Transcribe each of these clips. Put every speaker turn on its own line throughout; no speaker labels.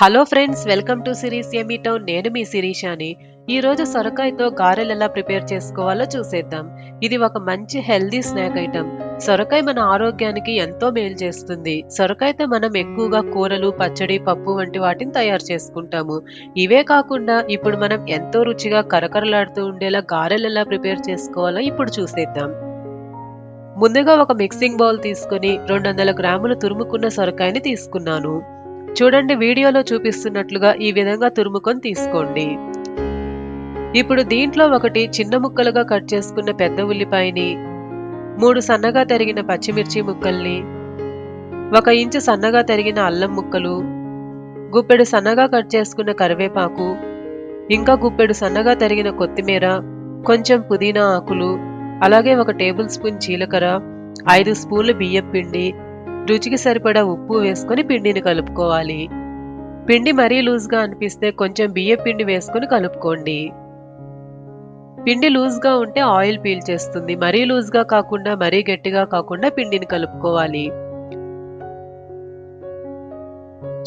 Hello friends welcome to Siri's yummy town. నేను మీ శిరీషాని. ఈ రోజు సొరకాయతో గారెలు ఎలా ప్రిపేర్ చేసుకోవాలో చూసేద్దాం. ఇది ఒక మంచి హెల్దీ స్నాక్ ఐటమ్. సొరకాయ మన ఆరోగ్యానికి ఎంతో మేలు చేస్తుంది. సొరకాయతో మనం ఎక్కువగా కూరలు పచ్చడి పప్పు వంటి వాటిని తయారు చేసుకుంటాము. ఇవే కాకుండా ఇప్పుడు మనం ఎంతో రుచిగా కరకరలాడుతూ ఉండేలా గారెలు ఎలా ప్రిపేర్ చేసుకోవాలో ఇప్పుడు చూసేద్దాం. ముందుగా ఒక మిక్సింగ్ బౌల్ తీసుకొని రెండు వందల గ్రాములు తురుముకున్న సొరకాయని తీసుకున్నాను. చూడండి వీడియోలో చూపిస్తున్నట్లుగా ఈ విధంగా తురుముకొని తీసుకోండి. ఇప్పుడు దీంట్లో ఒకటి చిన్న ముక్కలుగా కట్ చేసుకున్న పెద్ద ఉల్లిపాయని మూడు సన్నగా తరిగిన పచ్చిమిర్చి ముక్కల్ని ఒక ఇంచు సన్నగా తరిగిన అల్లం ముక్కలు గుప్పెడు సన్నగా కట్ చేసుకున్న కరివేపాకు ఇంకా గుప్పెడు సన్నగా తరిగిన కొత్తిమీర కొంచెం పుదీనా ఆకులు అలాగే ఒక టేబుల్ స్పూన్ జీలకర్ర ఐదు స్పూన్లు బియ్యం పిండి రుచికి సరిపడా ఉప్పు వేసుకొని పిండిని కలుపుకోవాలి. పిండి మరీ లూజ్గా అనిపిస్తే కొంచెం బియ్యం పిండి వేసుకొని కలుపుకోండి. పిండి లూజ్గా ఉంటే ఆయిల్ పీల్చేస్తుంది మరీ లూజ్గా కాకుండా మరీ గట్టిగా కాకుండా పిండిని కలుపుకోవాలి.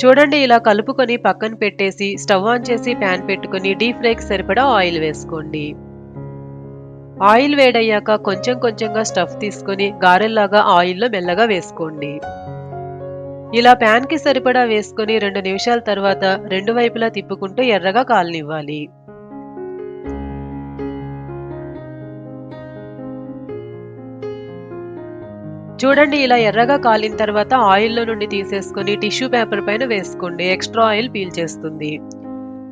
చూడండి ఇలా కలుపుకొని పక్కన పెట్టేసి స్టవ్ ఆన్ చేసి ప్యాన్ పెట్టుకొని డీప్ ఫ్రైకి సరిపడా ఆయిల్ వేసుకోండి. ఆయిల్ వేడయ్యాక కొంచెం కొంచెంగా స్టఫ్ తీసుకొని గారెల్లాగా ఆయిల్లో మెల్లగా వేసుకోండి. ఇలా ప్యాన్కి సరిపడా వేసుకొని రెండు నిమిషాల తర్వాత రెండు వైపులా తిప్పుకుంటూ ఎర్రగా కాలనివ్వాలి. చూడండి ఇలా ఎర్రగా కాలిన తర్వాత ఆయిల్లో నుండి తీసేసుకొని టిష్యూ పేపర్ పైన వేసుకోండి. ఎక్స్ట్రా ఆయిల్ పీల్చేస్తుంది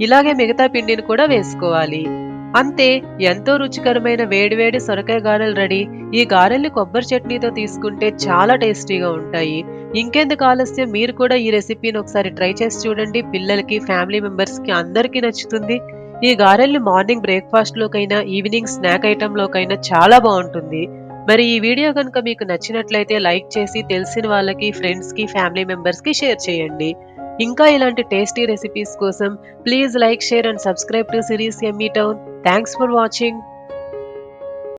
ఇలాగే మిగతా పిండిని కూడా వేసుకోవాలి. అంతే ఎంతో రుచికరమైన వేడివేడి సొరకాయ గారెలు రెడీ. ఈ గారెల్ని కొబ్బరి చట్నీతో తీసుకుంటే చాలా టేస్టీగా ఉంటాయి. ఇంకెందుకు ఆలస్యం? మీరు కూడా ఈ రెసిపీని ఒకసారి ట్రై చేసి చూడండి. పిల్లలకి ఫ్యామిలీ మెంబర్స్కి అందరికీ నచ్చుతుంది. ఈ గారెల్ని మార్నింగ్ బ్రేక్ఫాస్ట్లోకైనా ఈవినింగ్ స్నాక్ ఐటెంలోకైనా చాలా బాగుంటుంది. మరి ఈ వీడియో కనుక మీకు నచ్చినట్లయితే లైక్ చేసి తెలిసిన వాళ్ళకి ఫ్రెండ్స్కి ఫ్యామిలీ మెంబర్స్కి షేర్ చేయండి. ఇంకా ఇలాంటి టేస్టీ రెసిపీస్ కోసం please like share and subscribe to Siri's yummy town thanks for watching